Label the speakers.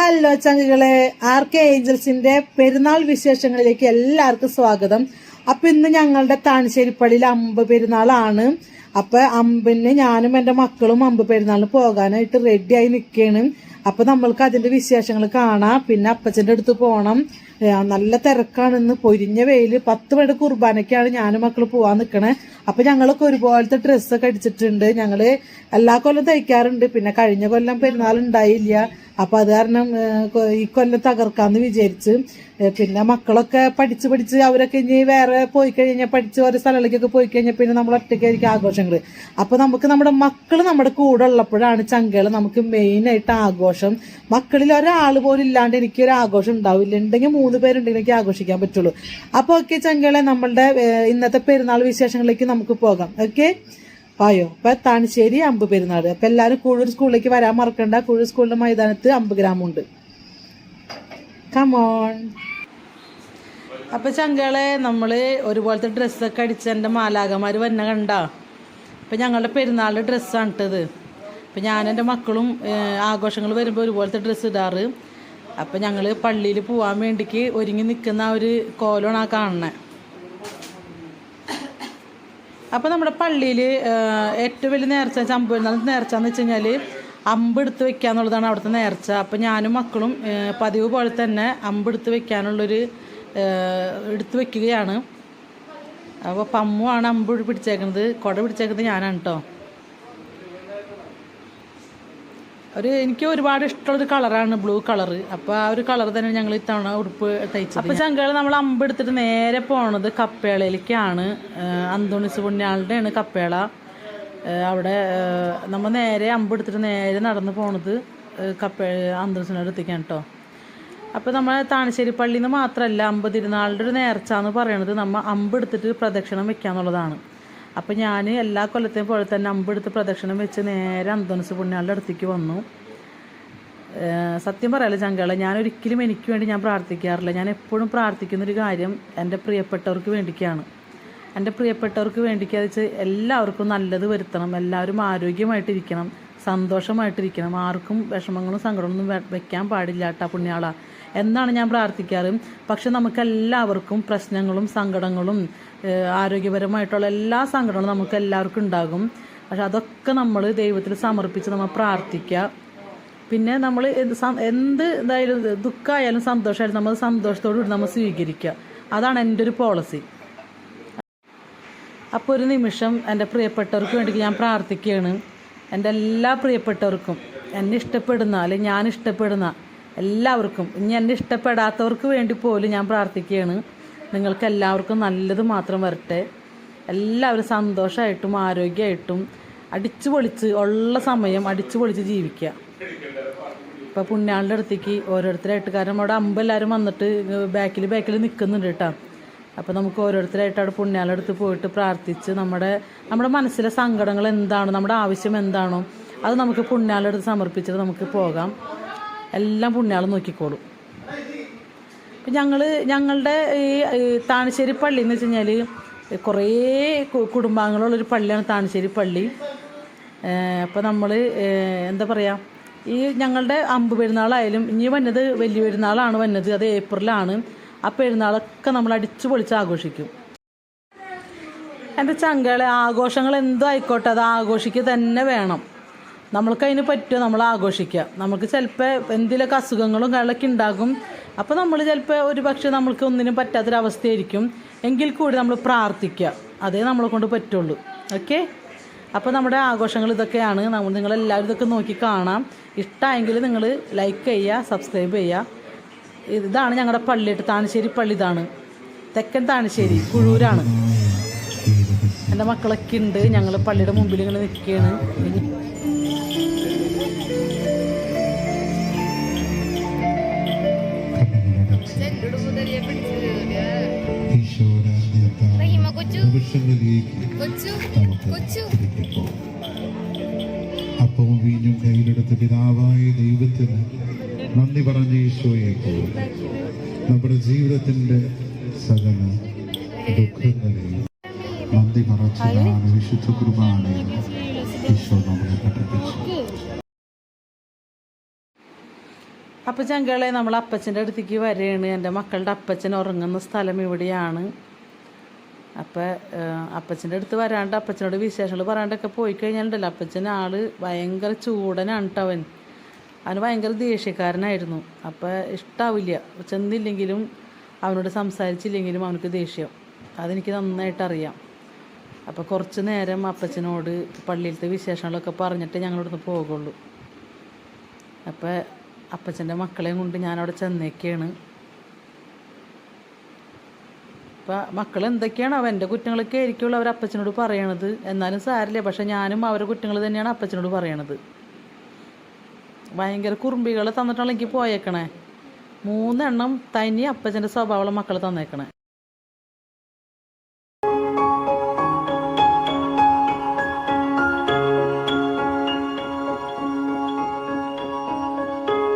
Speaker 1: Hello ചങ്കുകളെ R K ഏഞ്ചൽസിന്റെ പെരുന്നാൾ വിശേഷങ്ങളിലേക്ക് എല്ലാവർക്കും സ്വാഗതം. അപ്പൊ ഇന്ന് ഞങ്ങളുടെ താണശ്ശേരിപ്പള്ളിയിൽ അമ്പ് പെരുന്നാളാണ്. അപ്പൊ അമ്പിന് ഞാനും എന്റെ മക്കളും അമ്പ് പെരുന്നാളിന് പോകാനായിട്ട് റെഡിയായി നിൽക്കുകയാണ് അപ്പൊ നമ്മൾക്ക് അതിന്റെ വിശേഷങ്ങൾ കാണാം. പിന്നെ അപ്പച്ചന്റെ അടുത്ത് പോകണം നല്ല തിരക്കാണ് ഇന്ന്. പൊരിഞ്ഞ വെയിൽ. പത്ത് മണിയുടെ കുർബാനയ്ക്കാണ് ഞാനും മക്കൾ പോവാൻ നിൽക്കണേ അപ്പൊ ഞങ്ങളൊക്കെ ഒരുപോലത്തെ ഡ്രസ്സൊക്കെ അടിച്ചിട്ടുണ്ട്. ഞങ്ങൾ എല്ലാ കൊല്ലം തയ്ക്കാറുണ്ട്. പിന്നെ കഴിഞ്ഞ കൊല്ലം പെരുന്നാൾ ഉണ്ടായില്ല. അപ്പൊ അത് കാരണം ഈ കൊല്ലം തകർക്കാന്ന് വിചാരിച്ച് പിന്നെ മക്കളൊക്കെ പഠിച്ച് പഠിച്ച് അവരൊക്കെ ഇനി വേറെ പോയി കഴിഞ്ഞാൽ പഠിച്ച് ഓരോ സ്ഥലങ്ങളിലേക്കൊക്കെ പോയി കഴിഞ്ഞാൽ പിന്നെ നമ്മൾ ഒറ്റയ്ക്കായിരിക്കും ആഘോഷങ്ങൾ അപ്പൊ നമുക്ക് നമ്മുടെ മക്കൾ നമ്മുടെ കൂടെ ഉള്ളപ്പോഴാണ് ചങ്കകൾ നമുക്ക് മെയിൻ ആയിട്ട് ആഘോഷം. മക്കളിൽ ഒരാൾ പോലും ഇല്ലാണ്ട് എനിക്ക് ഒരു ആഘോഷം ഉണ്ടാവില്ല. ഉണ്ടെങ്കിൽ മൂന്ന് പേരുണ്ടെങ്കിൽ എനിക്ക് ആഘോഷിക്കാൻ പറ്റുള്ളൂ. അപ്പൊ ഓക്കെ ചങ്കകളെ നമ്മളുടെ ഇന്നത്തെ പെരുന്നാൾ വിശേഷങ്ങളിലേക്ക് നമുക്ക് പോകാം. ഓക്കെ പായോ അപ്പൊ താണിശ്ശേരി അമ്പ് പെരുന്നാട് അപ്പൊ എല്ലാവരും കൂഴൂർ സ്കൂളിലേക്ക് വരാൻ മറക്കണ്ട. കൂഴൂർ സ്കൂളിന്റെ മൈതാനത്ത് അമ്പ് ഗ്രാമുണ്ട് കമോൺ അപ്പൊ ചങ്കളെ നമ്മൾ ഒരുപോലത്തെ ഡ്രസ്സൊക്കെ അടിച്ച എന്റെ മാലാകമാര് വന്നെ കണ്ട? അപ്പൊ ഞങ്ങളുടെ പെരുന്നാളിന്റെ ഡ്രസ്സാണ് ഇട്ടത് അപ്പൊ ഞാൻ എന്റെ മക്കളും ആഘോഷങ്ങൾ വരുമ്പോൾ ഒരുപോലത്തെ ഡ്രസ്സ് ഇടാറ്. അപ്പൊ ഞങ്ങൾ പള്ളിയിൽ പോവാൻ വേണ്ടിക്ക് ഒരുങ്ങി നിൽക്കുന്ന ആ ഒരു കോലമാണ് ആ കാണുന്നത് അപ്പോൾ നമ്മുടെ പള്ളിയിൽ ഏറ്റവും വലിയ നേർച്ച ചമ്പ് നേർച്ച എന്ന് വെച്ച് കഴിഞ്ഞാൽ അമ്പ് എടുത്ത് വെക്കുക എന്നുള്ളതാണ് അവിടുത്തെ നേർച്ച. അപ്പോൾ ഞാനും മക്കളും പതിവ് പോലെ തന്നെ അമ്പ് എടുത്ത് വെക്കാനുള്ളൊരു എടുത്ത് വെക്കുകയാണ്. അപ്പോൾ പമ്മുവാണ് അമ്പ് പിടിച്ചേക്കുന്നത് കുട പിടിച്ചേക്കുന്നത് ഞാനാണ് കേട്ടോ ഒരു എനിക്ക് ഒരുപാട് ഇഷ്ടമുള്ള ഒരു കളറാണ് ബ്ലൂ കളർ അപ്പോൾ ആ ഒരു കളർ തന്നെ ഞങ്ങൾ ഇത്തവണ ഉടുപ്പ് തയ്ച്ചത്. അപ്പോൾ ചങ്കൾ നമ്മൾ അമ്പ് എടുത്തിട്ട് നേരെ പോണത് കപ്പേളയിലേക്കാണ്. അന്തോണിസ് പുണ്യാളുടെയാണ് കപ്പേള. അവിടെ നമ്മ നമ്മൾ നേരെ അമ്പെടുത്തിട്ട് നേരെ നടന്ന് പോണത് കപ്പേ അന്തോണിസിന്റെ അടുത്തേക്കാണ് കേട്ടോ അപ്പോൾ നമ്മൾ താണശ്ശേരി പള്ളിയിൽ നിന്ന് മാത്രമല്ല അമ്പ് തിരുനാളിന്റെ ഒരു നേർച്ച എന്ന് പറയുന്നത് നമ്മൾ അമ്പെടുത്തിട്ട് പ്രദക്ഷിണം വെക്കാന്നുള്ളതാണ്. അപ്പോൾ ഞാൻ എല്ലാ കൊല്ലത്തെയും പോലെ തന്നെ അമ്പെടുത്ത് പ്രദക്ഷിണം വെച്ച് നേരെ അന്തോണിസ് പുണ്യാളുടെ അടുത്തേക്ക് വന്നു. സത്യം പറയാലോ ചങ്കള ഞാൻ ഒരിക്കലും എനിക്ക് വേണ്ടി ഞാൻ പ്രാർത്ഥിക്കാറില്ല. ഞാൻ എപ്പോഴും പ്രാർത്ഥിക്കുന്നൊരു കാര്യം എന്റെ പ്രിയപ്പെട്ടവർക്ക് വേണ്ടിക്കാണ്. എന്റെ പ്രിയപ്പെട്ടവർക്ക് വെച്ചാൽ എല്ലാവർക്കും നല്ലത് വരുത്തണം. എല്ലാവരും ആരോഗ്യമായിട്ടിരിക്കണം സന്തോഷമായിട്ടിരിക്കണം. ആർക്കും വിഷമങ്ങളും സങ്കടങ്ങളും വെക്കാൻ പാടില്ല കേട്ടാ പുണ്യാള. എന്നാണ് ഞാൻ പ്രാർത്ഥിക്കാറ്. പക്ഷെ നമുക്ക് എല്ലാവർക്കും പ്രശ്നങ്ങളും സങ്കടങ്ങളും ആരോഗ്യപരമായിട്ടുള്ള എല്ലാ സങ്കടങ്ങളും നമുക്ക് എല്ലാവർക്കും ഉണ്ടാകും. പക്ഷെ അതൊക്കെ നമ്മൾ ദൈവത്തിൽ സമർപ്പിച്ച് നമ്മൾ പ്രാർത്ഥിക്കുക. പിന്നെ നമ്മൾ എന്ത് ഇതായാലും ദുഃഖമായാലും സന്തോഷമായാലും നമ്മൾ സന്തോഷത്തോടു കൂടി നമ്മൾ സ്വീകരിക്കുക. അതാണ് എന്റെ ഒരു പോളിസി. അപ്പോൾ ഒരു നിമിഷം എന്റെ പ്രിയപ്പെട്ടവർക്ക് വേണ്ടി ഞാൻ പ്രാർത്ഥിക്കുകയാണ്. എന്റെ എല്ലാ പ്രിയപ്പെട്ടവർക്കും എന്നെ ഇഷ്ടപ്പെടുന്ന അല്ലെങ്കിൽ ഞാൻ ഇഷ്ടപ്പെടുന്ന എല്ലാവർക്കും ഇനി എന്നെ ഇഷ്ടപ്പെടാത്തവർക്ക് വേണ്ടി പോലും ഞാൻ പ്രാർത്ഥിക്കുകയാണ്. നിങ്ങൾക്ക് എല്ലാവർക്കും നല്ലത് മാത്രം വരട്ടെ. എല്ലാവരും സന്തോഷമായിട്ടും ആരോഗ്യമായിട്ടും അടിച്ചു പൊളിച്ച് ഉള്ള സമയം അടിച്ചു പൊളിച്ച് ജീവിക്കുക. ഇപ്പോൾ പുണ്യാളുടെ അടുത്തേക്ക് ഓരോരുത്തരായിട്ട് കാരണം അവിടെ അമ്പെല്ലാവരും വന്നിട്ട് ബാക്കിൽ ബാക്കിൽ നിൽക്കുന്നുണ്ട് കേട്ടോ. അപ്പോൾ നമുക്ക് ഓരോരുത്തരായിട്ട് അവിടെ പുണ്യാളുടെ അടുത്ത് പോയിട്ട് പ്രാർത്ഥിച്ച് നമ്മുടെ നമ്മുടെ മനസ്സിലെ സങ്കടങ്ങൾ എന്താണോ നമ്മുടെ ആവശ്യം എന്താണോ അത് നമുക്ക് പുണ്യാളുടെ അടുത്ത് സമർപ്പിച്ചിട്ട് നമുക്ക് പോകാം. എല്ലാം പുണ്യാൾ നോക്കിക്കോളും. ഇപ്പം ഞങ്ങൾ ഞങ്ങളുടെ ഈ താണശ്ശേരി പള്ളി എന്ന് വെച്ച് കഴിഞ്ഞാൽ കുറേ കുടുംബാംഗങ്ങളുള്ളൊരു പള്ളിയാണ് താണശ്ശേരി പള്ളി. അപ്പോൾ നമ്മൾ എന്താ പറയുക ഈ ഞങ്ങളുടെ അമ്പ് പെരുന്നാളായാലും ഇനി വന്നത് വലിയ പെരുന്നാളാണ് വന്നത്. അത് ഏപ്രിലാണ്. ആ പെരുന്നാളൊക്കെ നമ്മൾ അടിച്ചു പൊളിച്ച് ആഘോഷിക്കും. എന്റെ ചങ്കളെ ആഘോഷങ്ങൾ എന്തോ ആയിക്കോട്ടെ അത് ആഘോഷിക്കുക തന്നെ വേണം. നമ്മൾക്ക് അതിന് പറ്റുമോ? നമ്മൾ ആഘോഷിക്കുക. നമുക്ക് ചിലപ്പോൾ എന്തെങ്കിലുമൊക്കെ അസുഖങ്ങളും കാര്യങ്ങളൊക്കെ ഉണ്ടാകും. അപ്പോൾ നമ്മൾ ചിലപ്പോൾ ഒരു പക്ഷേ നമ്മൾക്ക് ഒന്നിനും പറ്റാത്തൊരവസ്ഥയായിരിക്കും. എങ്കിൽ കൂടി നമ്മൾ പ്രാർത്ഥിക്കുക. അതേ നമ്മളെ കൊണ്ട് പറ്റുള്ളൂ. ഓക്കെ? അപ്പോൾ നമ്മുടെ ആഘോഷങ്ങൾ ഇതൊക്കെയാണ്. നമ്മൾ നിങ്ങളെല്ലാവരും ഇതൊക്കെ നോക്കി കാണാം. ഇഷ്ടമായെങ്കിൽ നിങ്ങൾ ലൈക്ക് ചെയ്യുക സബ്സ്ക്രൈബ് ചെയ്യുക. ഇതാണ് ഞങ്ങളുടെ പള്ളിയിട്ട് താണശ്ശേരി പള്ളി ഇതാണ്. തെക്കൻ താണശ്ശേരി കുഴൂരാണ്. എന്റെ മക്കളൊക്കെ ഉണ്ട് ഞങ്ങൾ പള്ളിയുടെ മുമ്പിൽ ഇങ്ങനെ നിൽക്കുകയാണ്.
Speaker 2: അപ്പവും വീഞ്ഞും കയ്യിലെടുത്ത പിതാവായ ദൈവത്തിന് നന്ദി പറഞ്ഞ ഈശോയെ നമ്മുടെ ജീവിതത്തിന്റെ സകല ദുഃഖങ്ങളെയും നന്ദി മറച്ചതാണ്. വിശുദ്ധ കുർബാനയിൽ ഈശോ നമ്മളെ പഠിപ്പിച്ചു
Speaker 1: അപ്പം ചങ്കളെ നമ്മൾ അപ്പച്ചന്റെ അടുത്തേക്ക് വരികയാണ് എന്റെ മക്കളുടെ അപ്പച്ചൻ ഉറങ്ങുന്ന സ്ഥലം ഇവിടെയാണ്. അപ്പം അപ്പച്ചന്റെ അടുത്ത് വരാണ്ട് അപ്പച്ചനോട് വിശേഷങ്ങൾ പറയാണ്ടൊക്കെ പോയി കഴിഞ്ഞാലുണ്ടല്ലോ. അപ്പച്ചൻ ആൾ ഭയങ്കര ചൂടനാണ് കേട്ടോ അവൻ. അവന് ഭയങ്കര ദേഷ്യക്കാരനായിരുന്നു. അപ്പം ഇഷ്ടാവില്ല. ചെന്നില്ലെങ്കിലും അവനോട് സംസാരിച്ചില്ലെങ്കിലും അവനക്ക് ദേഷ്യം. അതെനിക്ക് നന്നായിട്ട് അറിയാം അപ്പോൾ കുറച്ച് നേരം അപ്പച്ചനോട് പള്ളിയിലത്തെ വിശേഷങ്ങളൊക്കെ പറഞ്ഞിട്ട് ഞങ്ങളിവിടുന്ന് പോകുള്ളൂ അപ്പോൾ അപ്പച്ചന്റെ മക്കളെയും കൊണ്ട് ഞാനവിടെ ചെന്നേക്കാണ്. അപ്പം മക്കൾ എന്തൊക്കെയാണ് അവ എന്റെ കുറ്റങ്ങളൊക്കെ ആയിരിക്കുള്ളൂ അവർ അപ്പച്ചനോട് പറയണത്. എന്നാലും സാരില്ല പക്ഷെ ഞാനും അവരുടെ കുറ്റങ്ങൾ തന്നെയാണ് അപ്പച്ചനോട് പറയണത്. ഭയങ്കര കുറുമ്പികൾ തന്നിട്ടാണ് എനിക്ക് പോയേക്കണേ. മൂന്നെണ്ണം തനി അപ്പച്ചന്റെ സ്വഭാവമുള്ള മക്കൾ തന്നേക്കണേ.